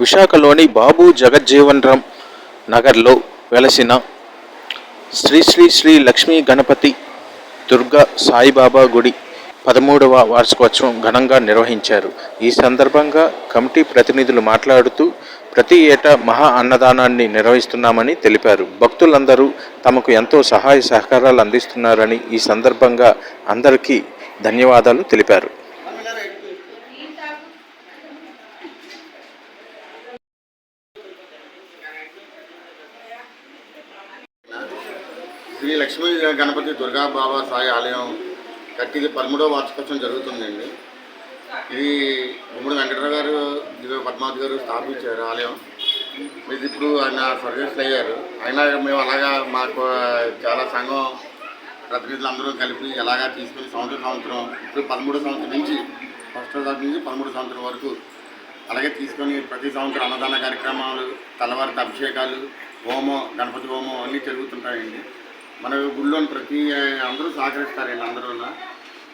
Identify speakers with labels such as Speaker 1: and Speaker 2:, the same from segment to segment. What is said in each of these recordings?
Speaker 1: విశాఖలోని బాబు జగజ్జీవన్ రామ్ నగర్లో వెలసిన శ్రీ శ్రీ శ్రీ లక్ష్మీ గణపతి దుర్గా సాయిబాబా గుడి పదమూడవ వార్షికోత్సవం ఘనంగా నిర్వహించారు. ఈ సందర్భంగా కమిటీ ప్రతినిధులు మాట్లాడుతూ ప్రతి ఏటా మహా అన్నదానాన్ని నిర్వహిస్తున్నామని తెలిపారు. భక్తులందరూ తమకు ఎంతో సహాయ సహకారాలు అందిస్తున్నారని ఈ సందర్భంగా అందరికీ ధన్యవాదాలు తెలిపారు.
Speaker 2: శ్రీ లక్ష్మీ గణపతి దుర్గా బాబా సాయి ఆలయం కట్టిది పదమూడవ వార్షికోత్సవం జరుగుతుందండి. ఇది గుమ్మడి వెంకటరావు గారు దివ్య పద్మావతి గారు స్థాపించారు ఆలయం. ఇది ఇప్పుడు ఆయన సర్వీసులు అయ్యారు. అయినా మేము అలాగా మాకు చాలా సంఘం ప్రతినిధులు అందరూ కలిపి ఎలాగా తీసుకుని సంవత్సరం సంవత్సరం ఇప్పుడు పదమూడు సంవత్సరం నుంచి ఫస్ట్ తరగతి నుంచి పదమూడు సంవత్సరం వరకు అలాగే తీసుకొని ప్రతి సంవత్సరం అన్నదాన కార్యక్రమాలు తలవారి అభిషేకాలు హోమం గణపతి హోమం అన్నీ జరుగుతుంటాయండి. మన గుళ్ళోని ప్రతి అందరూ సహకరిస్తారండి అందరూ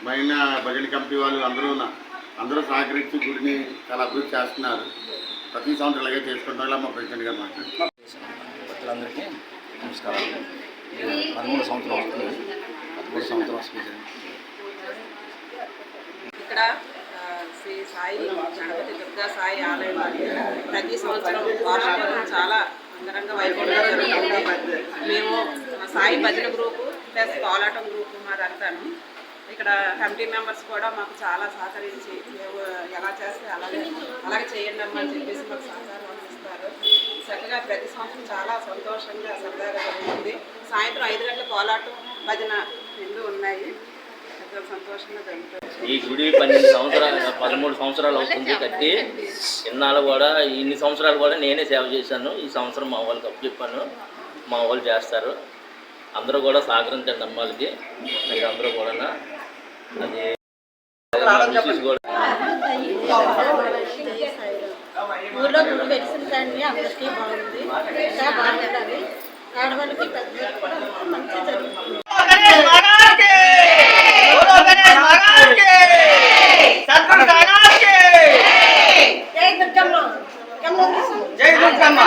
Speaker 2: మైన భజన కమిటీ వాళ్ళు అందరూ అందరూ సహకరించి గుడిని చాలా అభివృద్ధి చేస్తున్నారు. ప్రతి సంవత్సరం ఇలాగే చేసుకుంటాం. ఇలా మా ప్రెసిడెంట్ గారు మాట్లాడుతున్నారు.
Speaker 3: భక్తులందరికీ ఇది పదమూడు సంవత్సరం వస్తుంది. పదమూడు సంవత్సరం వస్తుంది.
Speaker 4: ఇక్కడ ఆ, శ్రీ సాయి గణపతి దుర్గా సాయి ఆలయం ప్రతి సంవత్సరం చాలా అంగరంగ వైభవంగా జరుగుతుంది. భజన గ్రూపు ప్లస్ కోలాటం గ్రూపు మాదంతాను ఇక్కడ కమిటీ మెంబర్స్ కూడా మాకు చాలా సహకరించి మేము ఎలా చేస్తే అలాగే అలాగే చేయండి అమ్మా అని చెప్పేసి మాకు సహకారం అందిస్తారు. చక్కగా ప్రతి సంవత్సరం చాలా సంతోషంగా సరదాగా జరుగుతుంది. సాయంత్రం ఐదు గంటల కోలాటం భజన రెండు ఉన్నాయి. సంతోషంగా
Speaker 5: ఈ గుడి పన్నెండు సంవత్సరాలు పదమూడు సంవత్సరాలు అవుతుంది కట్టి ఇన్నాళ్ళు కూడా ఇన్ని సంవత్సరాలు కూడా నేనే సేవ చేశాను. ఈ సంవత్సరం మా వాళ్ళకి అప్పు చెప్పాను. మా వాళ్ళు చేస్తారు. అందరూ కూడా సహకరించండి అమ్మాలకి మీరు అందరూ కూడా అది కూడా.
Speaker 6: ఊర్లో గుడి వెలిసిన కానీ అందరికీ బాగుంది. ఇంకా బాగుంటుంది ఆడవాళ్ళకి పెద్దవాళ్ళకి కూడా మంచి జరుగుతుంది. జై దుర్గమ్మ. జై దుర్గమ్మ.